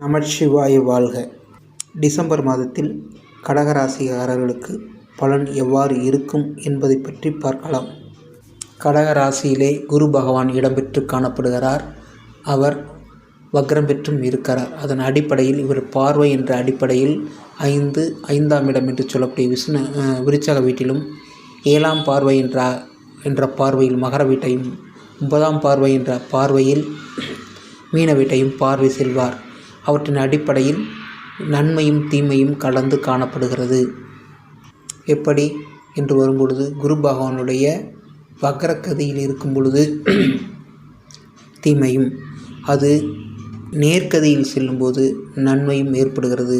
நமச்சிவாய வாழ்க. டிசம்பர் மாதத்தில் கடகராசிக்காரர்களுக்கு பலன் எவ்வாறு இருக்கும் என்பதை பற்றி பார்க்கலாம். கடகராசியிலே குரு பகவான் இடம்பெற்று காணப்படுகிறார். அவர் வக்ரம் பெற்றும் இருக்கிறார். அதன் அடிப்படையில் இவர் பார்வை என்ற அடிப்படையில் ஐந்து ஐந்தாம் இடம் என்று சொல்லக்கூடிய விஷ்ணு விருச்சக வீட்டிலும் ஏழாம் பார்வை என்ற என்ற பார்வையில் மகர வீட்டையும் ஒன்பதாம் பார்வை என்ற பார்வையில் மீன வீட்டையும் பார்வை செல்வார் அவற்றின் அடிப்படையில் நன்மையும் தீமையும் கலந்து காணப்படுகிறது. எப்படி? என்று வரும்பொழுது குரு பகவானுடைய வக்ரகதியில் இருக்கும் பொழுது தீமையும் அது நேர்கதியில் செல்லும்போது நன்மையும் ஏற்படுகிறது.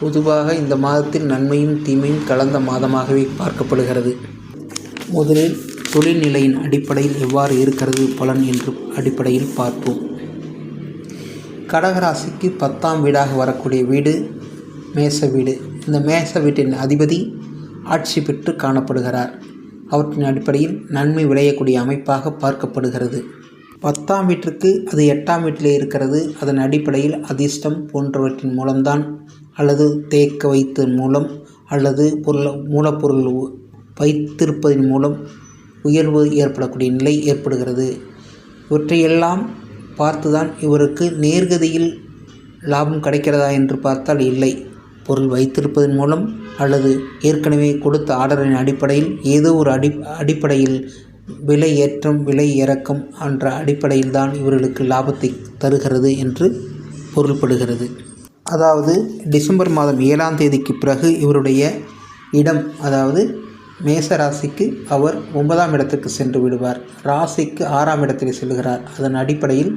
பொதுவாக இந்த மாதத்தில் நன்மையும் தீமையும் கலந்த மாதமாகவே பார்க்கப்படுகிறது. முதலில் தொழில்நிலையின் அடிப்படையில் எவ்வாறு இருக்கிறது? பலன் என்று அடிப்படையில் பார்ப்போம். கடகராசிக்கு பத்தாம் வீடாக வரக்கூடிய வீடு மேச வீடு. இந்த மேச வீட்டின் அதிபதி ஆட்சி பெற்று காணப்படுகிறார். அவற்றின் அடிப்படையில் நன்மை விளையக்கூடிய அமைப்பாக பார்க்கப்படுகிறது. பத்தாம் வீட்டிற்கு அது எட்டாம் வீட்டிலே இருக்கிறது. அதன் அடிப்படையில் அதிர்ஷ்டம் போன்றவற்றின் மூலம்தான் அல்லது தேக்க வைத்ததன் மூலம் அல்லது பொருள் மூலப்பொருள் வைத்திருப்பதன் மூலம் உயர்வு ஏற்படக்கூடிய நிலை ஏற்படுகிறது. இவற்றையெல்லாம் பார்த்துதான் இவருக்கு நேர்கதியில் லாபம் கிடைக்கிறதா என்று பார்த்தால் இல்லை. பொருள் வைத்திருப்பதன் மூலம் அல்லது ஏற்கனவே கொடுத்த ஆர்டரின் அடிப்படையில் ஏதோ ஒரு அடி அடிப்படையில் விலை ஏற்றம் விலை இறக்கம் என்ற அடிப்படையில் தான் இவர்களுக்கு லாபத்தை தருகிறது என்று பொருள்படுகிறது. அதாவது டிசம்பர் மாதம் ஏழாம் தேதிக்கு பிறகு இவருடைய இடம் அதாவது மேச ராசிக்கு அவர் ஒன்பதாம் இடத்துக்கு சென்று விடுவார். ராசிக்கு ஆறாம் இடத்தில் செல்கிறார். அதன் அடிப்படையில்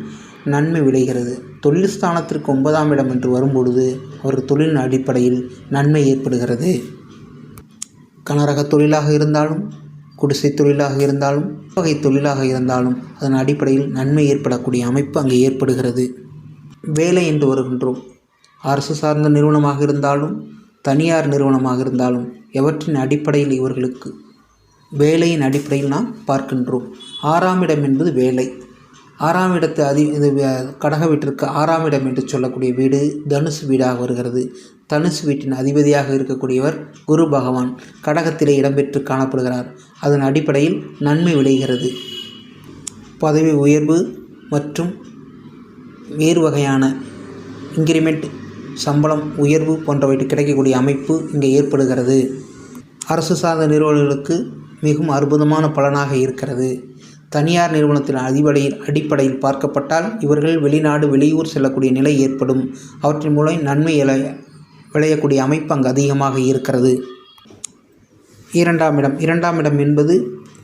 நன்மை விளைகிறது. தொழில் ஸ்தானத்திற்கு ஒன்பதாம் இடம் என்று வரும்பொழுது அவர் தொழிலின் அடிப்படையில் நன்மை ஏற்படுகிறது. கனரக தொழிலாக இருந்தாலும் குடிசை தொழிலாக இருந்தாலும் வகை தொழிலாக இருந்தாலும் அதன் அடிப்படையில் நன்மை ஏற்படக்கூடிய அமைப்பு அங்கே ஏற்படுகிறது. வேலை என்று வருகின்றோம். அரசு சார்ந்த நிறுவனமாக இருந்தாலும் தனியார் நிறுவனமாக இருந்தாலும் எவற்றின் அடிப்படையில் இவர்களுக்கு வேலையின் அடிப்படையில் நாம் பார்க்கின்றோம்? ஆறாம் இடம் என்பது வேலை. ஆறாம் இடத்து அதி இது கடக வீட்டிற்கு ஆறாம் இடம் என்று சொல்லக்கூடிய வீடு தனுசு வீடாக வருகிறது. தனுசு வீட்டின் அதிபதியாக இருக்கக்கூடியவர் குரு பகவான். கடகத்திலே இடம்பெற்று காணப்படுகிறார். அதன் அடிப்படையில் நன்மை விளைகிறது. பதவி உயர்வு மற்றும் வேறு வகையான இன்கிரிமெண்ட் சம்பளம் உயர்வு போன்றவற்றை கிடைக்கக்கூடிய அமைப்பு இங்கே ஏற்படுகிறது. அரசு சார்ந்த நிறுவனங்களுக்கு மிகவும் அற்புதமான பலனாக இருக்கிறது. தனியார் நிறுவனத்தின் அடிப்படையில் அடிப்படையில் பார்க்கப்பட்டால் இவர்கள் வெளிநாடு வெளியூர் செல்லக்கூடிய நிலை ஏற்படும். அவற்றின் மூலம் நன்மை விளையக்கூடிய அமைப்பு அங்கு அதிகமாக இருக்கிறது. இரண்டாம் இடம். இரண்டாம் இடம் என்பது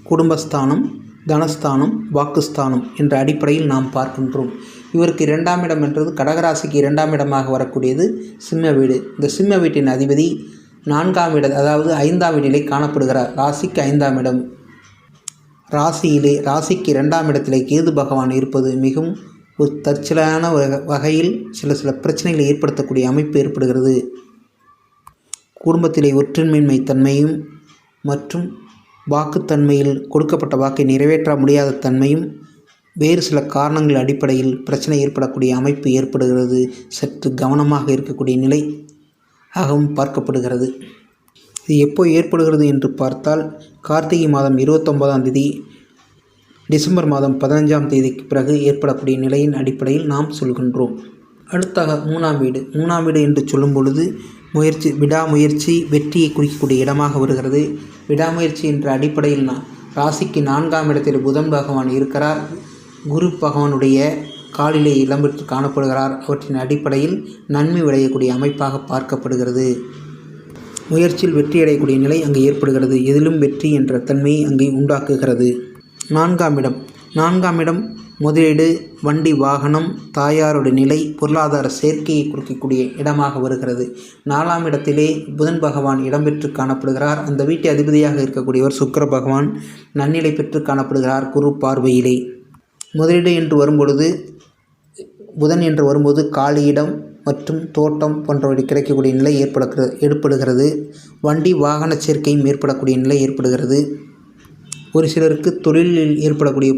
குடும்பஸ்தானம் தனஸ்தானம் வாக்குஸ்தானம் என்ற அடிப்படையில் நாம் பார்க்கின்றோம். இவருக்கு இரண்டாம் இடம் என்றது கடகராசிக்கு இரண்டாம் இடமாக வரக்கூடியது சிம்ம வீடு. இந்த சிம்ம வீட்டின் அதிபதி நான்காம் இடம் அதாவது ஐந்தாம் இடத்திலே காணப்படுகிறார். ராசிக்கு ஐந்தாம் இடம். ராசியிலே ராசிக்கு இரண்டாம் இடத்திலே கேது பகவான் இருப்பது மிகவும் ஒரு தற்செயலான வகையில் சில சில பிரச்சனைகளை ஏற்படுத்தக்கூடிய அமைப்பு ஏற்படுகிறது. குடும்பத்திலே ஒற்றுமையின்மை தன்மையும் மற்றும் வாக்குத்தன்மையில் கொடுக்கப்பட்ட வாக்கை நிறைவேற்ற முடியாத தன்மையும் வேறு சில காரணங்கள் அடிப்படையில் பிரச்சனை ஏற்படக்கூடிய அமைப்பு ஏற்படுகிறது. சற்று கவனமாக இருக்கக்கூடிய நிலை ஆகவும் பார்க்கப்படுகிறது. இது எப்போ ஏற்படுகிறது என்று பார்த்தால் கார்த்திகை மாதம் இருபத்தொன்பதாம் தேதி டிசம்பர் மாதம் பதினஞ்சாம் தேதிக்கு பிறகு ஏற்படக்கூடிய நிலையின் அடிப்படையில் நாம் சொல்கின்றோம். அடுத்தாக மூணாம் வீடு. மூணாம் வீடு என்று சொல்லும் பொழுது முயற்சி விடாமுயற்சி வெற்றியை குறிக்கக்கூடிய இடமாக வருகிறது. விடாமுயற்சி என்ற அடிப்படையில் நான் ராசிக்கு நான்காம் இடத்தில் புதன் பகவான் இருக்கிறார். குரு பகவானுடைய காலிலே இடம்பெற்று காணப்படுகிறார். அவற்றின் அடிப்படையில் நன்மை விளையக்கூடிய அமைப்பாக பார்க்கப்படுகிறது. முயற்சியில் வெற்றியடையக்கூடிய நிலை அங்கு ஏற்படுகிறது. எதிலும் வெற்றி என்ற தன்மையை அங்கே உண்டாக்குகிறது. நான்காம் இடம். நான்காம் இடம் முதலீடு வண்டி வாகனம் தாயாருடைய நிலை பொருளாதார சேர்க்கையை குறிக்கக்கூடிய இடமாக வருகிறது. நாலாம் இடத்திலே புதன் பகவான் இடம்பெற்று காணப்படுகிறார். அந்த வீட்டு அதிபதியாக இருக்கக்கூடியவர் சுக்கர பகவான். நன்னிலை பெற்று காணப்படுகிறார் குரு பார்வையிலே. முதலீடு என்று வரும்பொழுது புதன் என்று வரும்போது காலியிடம் மற்றும் தோட்டம் போன்றவற்றை கிடைக்கக்கூடிய நிலை ஏற்படுகிறது ஏற்படுகிறது. வண்டி வாகன சேர்க்கையும் ஏற்படக்கூடிய நிலை ஏற்படுகிறது. ஒரு சிலருக்கு தொழிலில் ஏற்படக்கூடிய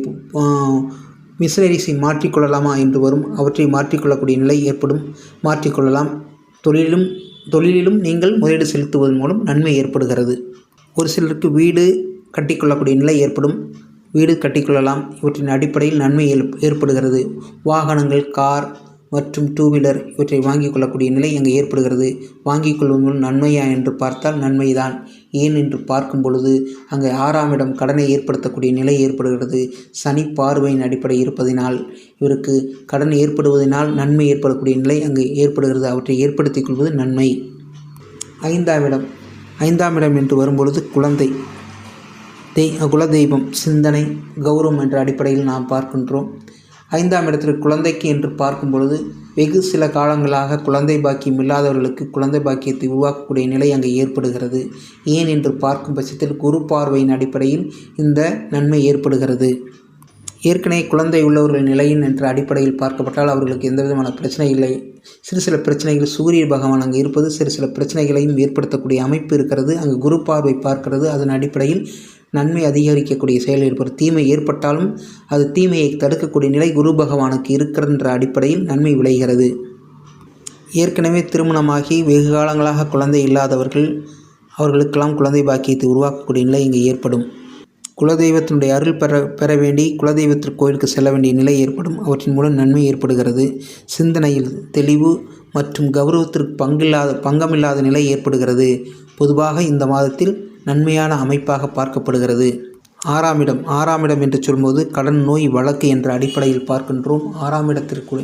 மிஷினரிஸை மாற்றிக்கொள்ளலாமா என்று வரும் அவற்றை மாற்றிக்கொள்ளக்கூடிய நிலை ஏற்படும். மாற்றிக்கொள்ளலாம். தொழிலும் தொழிலிலும் நீங்கள் முதலீடு செலுத்துவதன் மூலம் நன்மை ஏற்படுகிறது. ஒரு சிலருக்கு வீடு கட்டிக்கொள்ளக்கூடிய நிலை ஏற்படும். வீடு கட்டிக்கொள்ளலாம். இவற்றின் அடிப்படையில் நன்மை ஏற்ப- ஏற்படுகிறது. வாகனங்கள் கார் மற்றும் டூ வீலர் இவற்றை வாங்கிக் கொள்ளக்கூடிய நிலை அங்கே ஏற்படுகிறது. வாங்கிக் கொள்வதும் நன்மையா என்று பார்த்தால் நன்மைதான். ஏன் என்று பார்க்கும் பொழுது அங்கே ஆறாம் இடம் கடனை ஏற்படுத்தக்கூடிய நிலை ஏற்படுகிறது. சனி பார்வையின் அடிப்படை இருப்பதினால் இவருக்கு கடன் ஏற்படுவதனால் நன்மை ஏற்படக்கூடிய நிலை அங்கு ஏற்படுகிறது. அவற்றை ஏற்படுத்திக் கொள்வது நன்மை. ஐந்தாம் இடம். ஐந்தாம் இடம் என்று வரும்பொழுது குழந்தை. தெய் குலதெய்வம் சிந்தனை கௌரவம் என்ற அடிப்படையில் நாம் பார்க்கின்றோம். ஐந்தாம் இடத்தில் குழந்தைக்கு என்று பார்க்கும் பொழுது வெகு சில காலங்களாக குழந்தை பாக்கியம் இல்லாதவர்களுக்கு குழந்தை பாக்கியத்தை உருவாக்கக்கூடிய நிலை அங்கே ஏற்படுகிறது. ஏன் என்று பார்க்கும் பட்சத்தில் குரு பார்வையின் அடிப்படையில் இந்த நன்மை ஏற்படுகிறது. ஏற்கனவே குழந்தை உள்ளவர்கள் நிலையின் என்ற அடிப்படையில் பார்க்கப்பட்டால் அவர்களுக்கு எந்த விதமான பிரச்சனை இல்லை. சிறு சில பிரச்சனைகள் சூரிய பகவான் அங்கே இருப்பது சிறு சில பிரச்சனைகளையும் ஏற்படுத்தக்கூடிய அமைப்பு இருக்கிறது. அங்கு குரு பார்வை பார்க்கிறது. அதன் அடிப்படையில் நன்மை அதிகரிக்கக்கூடிய செயல் ஏற்படும் தீமை ஏற்பட்டாலும் அது தீமையை தடுக்கக்கூடிய நிலை குரு பகவானுக்கு இருக்கிறன்ற அடிப்படையில் நன்மை விளைகிறது. ஏற்கனவே திருமணமாகி வெகு காலங்களாக குழந்தை இல்லாதவர்கள் அவர்களுக்கெல்லாம் குழந்தை பாக்கியத்தை உருவாக்கக்கூடிய நிலை இங்கே ஏற்படும். குலதெய்வத்தினுடைய அருள் பெற பெற வேண்டி குலதெய்வத்திற்கு கோயிலுக்கு செல்ல வேண்டிய நிலை ஏற்படும். அவற்றின் மூலம் நன்மை ஏற்படுகிறது. சிந்தனையில் தெளிவு மற்றும் கௌரவத்திற்கு பங்கில்லாத பங்கமில்லாத நிலை ஏற்படுகிறது. பொதுவாக இந்த மாதத்தில் நன்மையான அமைப்பாக பார்க்கப்படுகிறது. ஆறாம் இடம் ஆறாம் இடம் என்று சொல்லும்போது கடன் நோய் வழக்கு என்ற அடிப்படையில் பார்க்கின்றோம். ஆறாம் இடத்திற்கு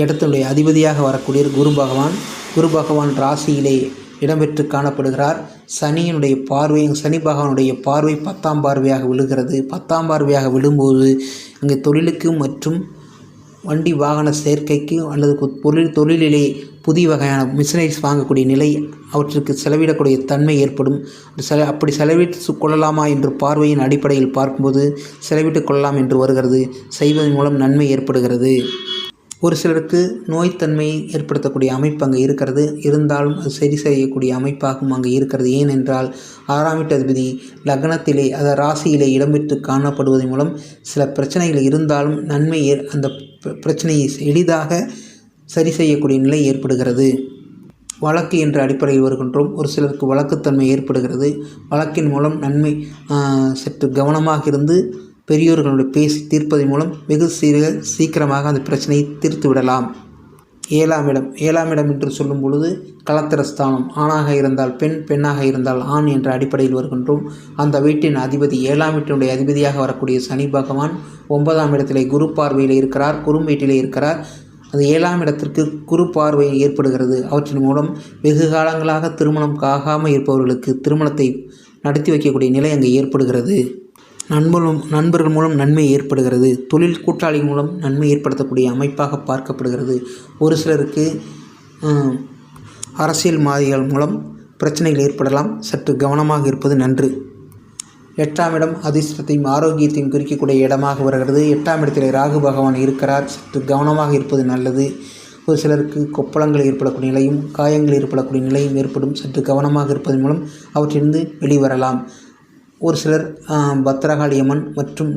இடத்தினுடைய அதிபதியாக வரக்கூடிய குரு பகவான். குரு பகவான் ராசியிலே இடம்பெற்று காணப்படுகிறார். சனியினுடைய பார்வை சனி பகவானுடைய பார்வை பத்தாம் பார்வையாக விழுகிறது. பத்தாம் பார்வையாக விழும்போது அங்கே தொழிலுக்கு மற்றும் வண்டி வாகன சேர்க்கைக்கு அல்லது பொருள் தொழில் தொழிலிலே புதிய வகையான மிஷினரிஸ் வாங்கக்கூடிய நிலை அவற்றுக்கு செலவிடக்கூடிய தன்மை ஏற்படும். செல அப்படி செலவிட்டு கொள்ளலாமா என்று பார்வையின் அடிப்படையில் பார்க்கும்போது செலவிட்டு கொள்ளலாம் என்று வருகிறது. செய்வதன் மூலம் நன்மை ஏற்படுகிறது. ஒரு சிலருக்கு நோய்த்தன்மையை ஏற்படுத்தக்கூடிய அமைப்பு அங்கே இருக்கிறது. இருந்தாலும் அது சரி செய்யக்கூடிய அமைப்பாகவும் அங்கே இருக்கிறது. ஏனென்றால் ஆறாம் வீட்டு அதிபதி லக்னத்திலே அதாவது ராசியிலே இடம்பெற்று காணப்படுவதன் மூலம் சில பிரச்சனைகள் இருந்தாலும் நன்மை அந்த பிரச்சனையை எளிதாக சரி செய்யக்கூடிய நிலை ஏற்படுகிறது. வழக்கு என்ற அடிப்படையில் வருகின்றோம். ஒரு சிலருக்கு வழக்குத்தன்மை ஏற்படுகிறது. வழக்கின் மூலம் நன்மை சற்று கவனமாக இருந்து பெரியோர்களுடைய பேசி தீர்ப்பதன் மூலம் வெகு சீர சீக்கிரமாக அந்த பிரச்சனையை தீர்த்து விடலாம். ஏழாம் இடம். ஏழாம் இடம் என்று சொல்லும் பொழுது கலத்திரஸ்தானம். ஆணாக இருந்தால் பெண் பெண்ணாக இருந்தால் ஆண் என்ற அடிப்படையில் வருகின்றோம். அந்த வீட்டின் அதிபதி ஏழாம் வீட்டினுடைய அதிபதியாக வரக்கூடிய சனி பகவான் ஒன்பதாம் இடத்திலே குரு பார்வையில் இருக்கிறார் குறும் வீட்டிலே இருக்கிறார். அது ஏழாம் இடத்திற்கு குரு பார்வை ஏற்படுகிறது. அவற்றின் மூலம் வெகு காலங்களாக திருமணம் ஆகாமல் இருப்பவர்களுக்கு திருமணத்தை நடத்தி வைக்கக்கூடிய நிலை அங்கே ஏற்படுகிறது. நண்பர்களும் நண்பர்கள் மூலம் நன்மை ஏற்படுகிறது. தொழில் கூட்டாளி மூலம் நன்மை ஏற்படுத்தக்கூடிய அமைப்பாக பார்க்கப்படுகிறது. ஒரு சிலருக்கு அரசியல் அரசியல்வாதிகள் மூலம் பிரச்சனைகள் ஏற்படலாம். சற்று கவனமாக இருப்பது நன்று. எட்டாம் இடம் அதிர்ஷ்டத்தையும் ஆரோக்கியத்தையும் குறிக்கக்கூடிய இடமாக வருகிறது. எட்டாம் இடத்தில் ராகு பகவான் இருக்கிறார். சற்று கவனமாக இருப்பது நல்லது. ஒரு சிலருக்கு கொப்பளங்கள் ஏற்படக்கூடிய நிலையும் காயங்கள் ஏற்படக்கூடிய நிலையும் ஏற்படும். சற்று கவனமாக இருப்பதன் மூலம் அவற்றிலிருந்து வெளிவரலாம். ஒரு சிலர் பத்ரகாளி அம்மன் மற்றும்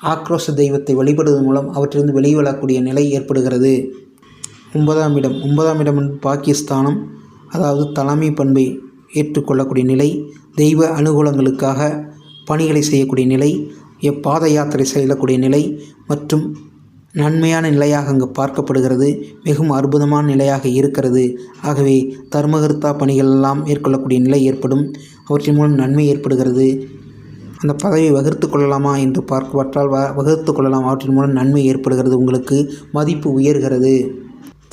ஆக்ரோஷ தெய்வத்தை வழிபடுவதன் மூலம் அவற்றிலிருந்து வெளிவரக்கூடிய நிலை ஏற்படுகிறது. ஒன்பதாம் இடம். ஒன்பதாம் இடம் பாகிஸ்தானம் அதாவது தலைமை பண்பை ஏற்றுக்கொள்ளக்கூடிய நிலை தெய்வ அனுகூலங்களுக்காக பணிகளை செய்யக்கூடிய நிலை பாத யாத்திரை செல்லக்கூடிய நிலை மற்றும் நன்மையான நிலையாக அங்கு பார்க்கப்படுகிறது மிகவும் அற்புதமான நிலையாக இருக்கிறது. ஆகவே தர்மகர்த்தா பணிகள் எல்லாம் மேற்கொள்ளக்கூடிய நிலை ஏற்படும். அவற்றின் மூலம் நன்மை ஏற்படுகிறது. அந்த பதவியை வகுத்து கொள்ளலாமா என்று பார்க்கப்பட்டால் வ வகுத்து கொள்ளலாம். அவற்றின் மூலம் நன்மை ஏற்படுகிறது. உங்களுக்கு மதிப்பு உயர்கிறது.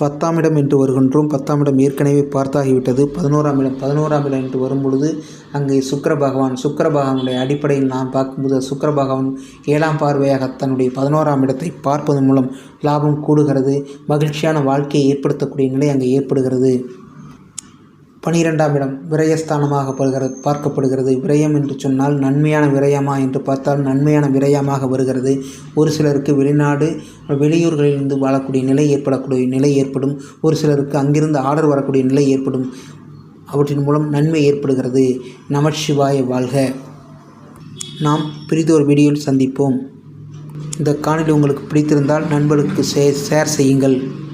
பத்தாம் இடம் என்று வருகின்றோம். பத்தாம் இடம் ஏற்கனவே பார்த்தாகிவிட்டது. பதினோராம் இடம் பதினோராம் இடம் என்று வரும்பொழுது அங்கே சுக்கர பகவான் சுக்கர பகவானுடைய அடிப்படையில் நாம் பார்க்கும்போது சுக்கர பகவான் ஏழாம் பார்வையாக தன்னுடைய பதினோராம் இடத்தை பார்ப்பதன் மூலம் லாபம் கூடுகிறது. மகிழ்ச்சியான வாழ்க்கையை ஏற்படுத்தக்கூடிய நிலை அங்கே ஏற்படுகிறது. பனிரெண்டாம் இடம் விரயஸ்தானமாக படுகிறது பார்க்கப்படுகிறது. விரயம் என்று சொன்னால் நன்மையான விரயமா என்று பார்த்தால் நன்மையான விரயமாக வருகிறது. ஒரு சிலருக்கு வெளிநாடு வெளியூர்களிலிருந்து வாழக்கூடிய நிலை ஏற்படக்கூடிய நிலை ஏற்படும். ஒரு சிலருக்கு அங்கிருந்து ஆர்டர் வரக்கூடிய நிலை ஏற்படும். அவற்றின் மூலம் நன்மை ஏற்படுகிறது. நமச்சிவாய வாழ்க. நாம் பிரிதோர் வீடியோவில் சந்திப்போம். இந்த காணொலி உங்களுக்கு பிடித்திருந்தால் நண்பர்களுக்கு ஷேர் செய்யுங்கள்.